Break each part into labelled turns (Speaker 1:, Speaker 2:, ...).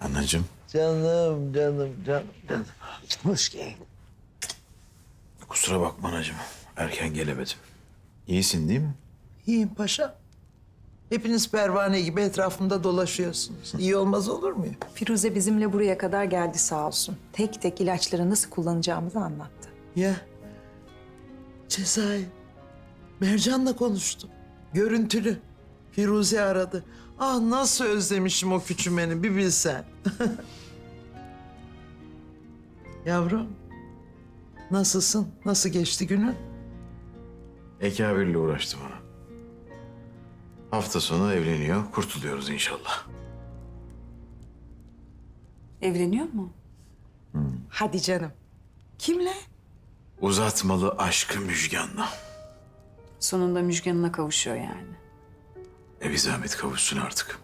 Speaker 1: Anacığım.
Speaker 2: Canım, canım, canım, canım. Hoş geldin.
Speaker 1: Kusura bakma anacığım. Erken gelemedim. İyisin değil mi?
Speaker 2: İyiyim paşa. Hepiniz pervane gibi etrafımda dolaşıyorsunuz. İyi olmaz olur muyum?
Speaker 3: Firuze bizimle buraya kadar geldi sağ olsun. Tek tek ilaçları nasıl kullanacağımızı anlattı.
Speaker 2: Ya Cezayir. Mercan'la konuştum. Görüntülü. Firuze aradı. Ah nasıl özlemişim o küçümeni bir bilsen. Yavrum. Nasılsın? Nasıl geçti günün?
Speaker 1: Ekabirle uğraştım ona. Hafta sonu evleniyor. Kurtuluyoruz inşallah.
Speaker 4: Evleniyor mu?
Speaker 3: Hadi canım. Kimle?
Speaker 1: Uzatmalı aşkı Müjgan'la.
Speaker 4: Sonunda Müjgan'ına kavuşuyor yani.
Speaker 1: E bir zahmet kavuşsun artık.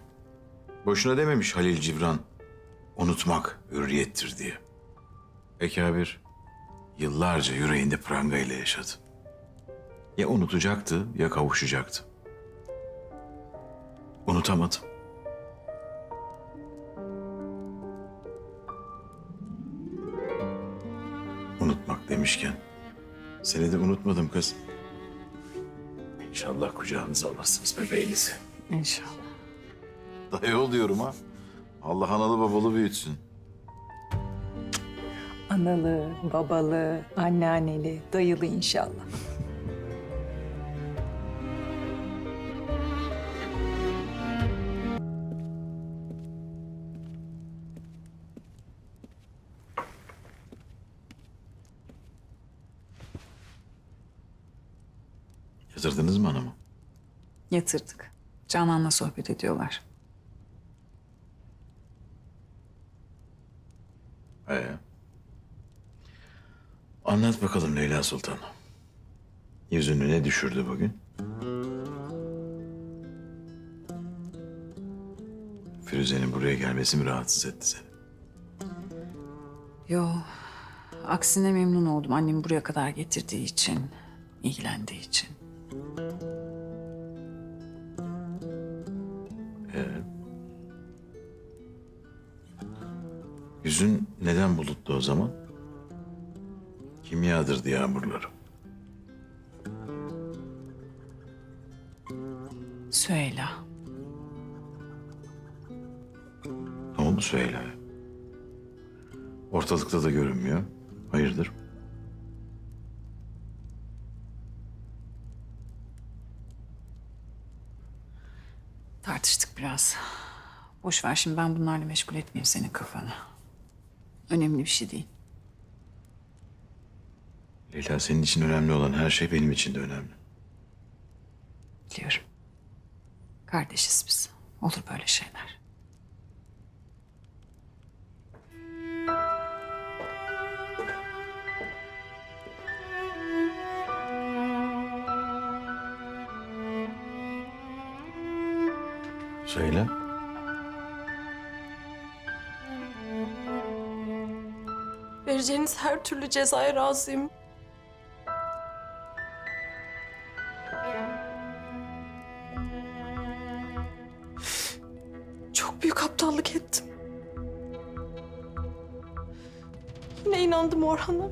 Speaker 1: Boşuna dememiş Halil Cibran. Unutmak hürriyettir diye. Ekabir yıllarca yüreğinde pranga ile yaşadı. Ya unutacaktı ya kavuşacaktı. Unutamadım. Unutmak demişken seni de unutmadım kız. İnşallah kucağınıza alırsınız bebeğinizi.
Speaker 4: İnşallah.
Speaker 1: Dayı ol diyorum ha. Allah analı babalı büyütsün.
Speaker 3: Analı, babalı, anneanneli, dayılı inşallah.
Speaker 1: Yatırdınız mı anamı?
Speaker 4: Yatırdık. Canan'la sohbet ediyorlar.
Speaker 1: Ee. Anlat bakalım Leyla Sultan. Yüzünü ne düşürdü bugün? Firuze'nin buraya gelmesi mi rahatsız etti seni?
Speaker 4: Yo, aksine memnun oldum annemi buraya kadar getirdiği için, ilgilendiği için.
Speaker 1: Yüzün neden bulutlu o zaman? Kim yağdırdı yağmurları?
Speaker 4: Süheyla.
Speaker 1: Ne oldu Süheyla'ya? Ortalıkta da görünmüyor. Hayırdır?
Speaker 4: Tartıştık biraz. Boş ver şimdi ben bunlarla meşgul etmeyeyim senin kafanı. Önemli bir şey değil.
Speaker 1: Leyla senin için önemli olan her şey benim için de önemli.
Speaker 4: Biliyorum. Kardeşiz biz. Olur böyle şeyler.
Speaker 1: Söyle.
Speaker 5: Vereceğiniz her türlü cezaya razıyım. Çok büyük aptallık ettim. Yine inandım Orhan'a.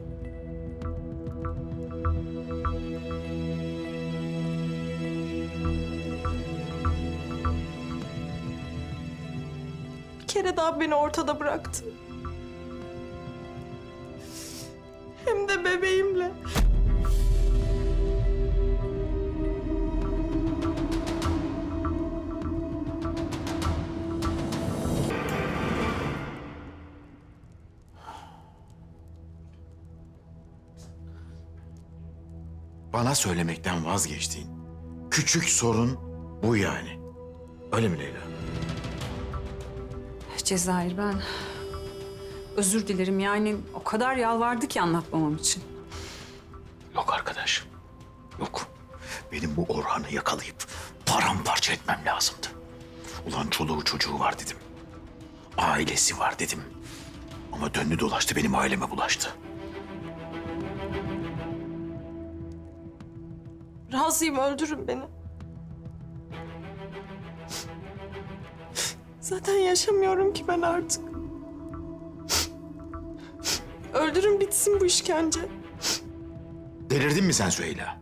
Speaker 5: Bir kere daha beni ortada bıraktı. Hem de bebeğimle.
Speaker 1: Bana söylemekten vazgeçtiğin küçük sorun bu yani. Öyle mi Leyla?
Speaker 4: Cezayir ben özür dilerim yani o kadar yalvardı ki anlatmamam için.
Speaker 1: Yok arkadaş. Yok. Benim bu Orhan'ı yakalayıp paramparça etmem lazımdı. Ulan çoluğu çocuğu var dedim. Ailesi var dedim. Ama döndü dolaştı benim aileme bulaştı.
Speaker 5: Razıyım öldürün beni. Zaten yaşamıyorum ki ben artık. Öldürün bitsin bu işkence.
Speaker 1: Delirdin mi sen Süheyla?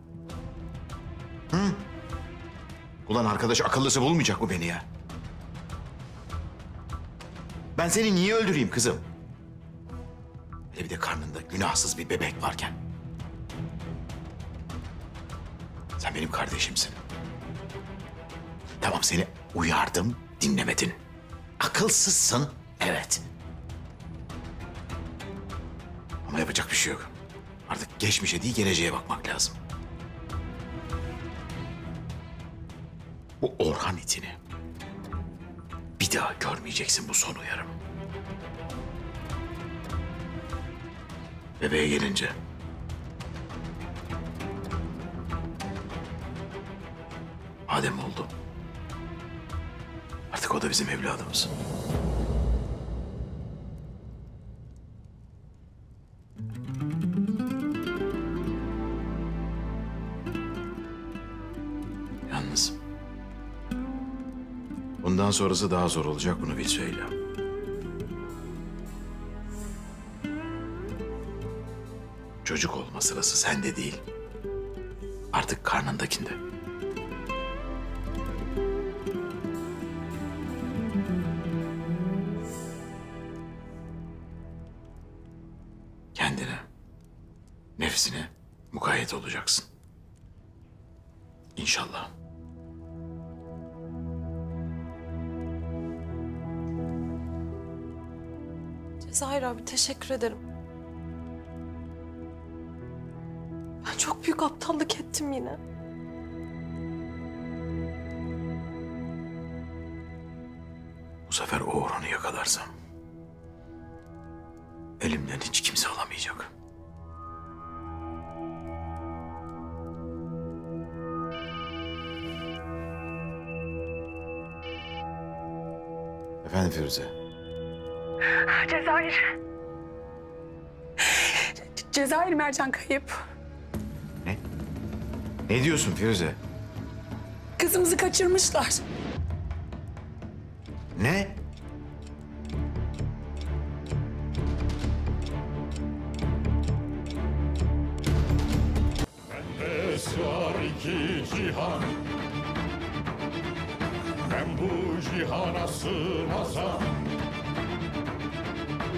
Speaker 1: Hı? Ulan arkadaş akıllısı bulmayacak mı beni ya? Ben seni niye öldüreyim kızım? Hele bir de karnında günahsız bir bebek varken. Sen benim kardeşimsin. Tamam seni uyardım, dinlemedin. Akılsızsın, evet. Ama yapacak bir şey yok. Artık geçmişe değil geleceğe bakmak lazım. Bu Orhan itini bir daha görmeyeceksin bu son uyarım. Bebeğe gelince Adem oldu. Artık o da bizim evladımız. Bundan sonrası daha zor olacak bunu bil söyle. Çocuk olma sırası sende değil. Artık karnındakinde. Kendine, nefsine mukayyet olacaksın. İnşallah.
Speaker 5: Cezayir abi teşekkür ederim. Ben çok büyük aptallık ettim yine.
Speaker 1: Bu sefer o Orhan'ı yakalarsam elimden hiç kimse alamayacak. Efendim Firuze.
Speaker 4: Cezayir. Cezayir Mercan kayıp.
Speaker 1: Ne? Ne diyorsun Firuze?
Speaker 4: Kızımızı kaçırmışlar.
Speaker 1: Ne?
Speaker 6: Bende sığar iki cihan Ben bu cihana sığmazam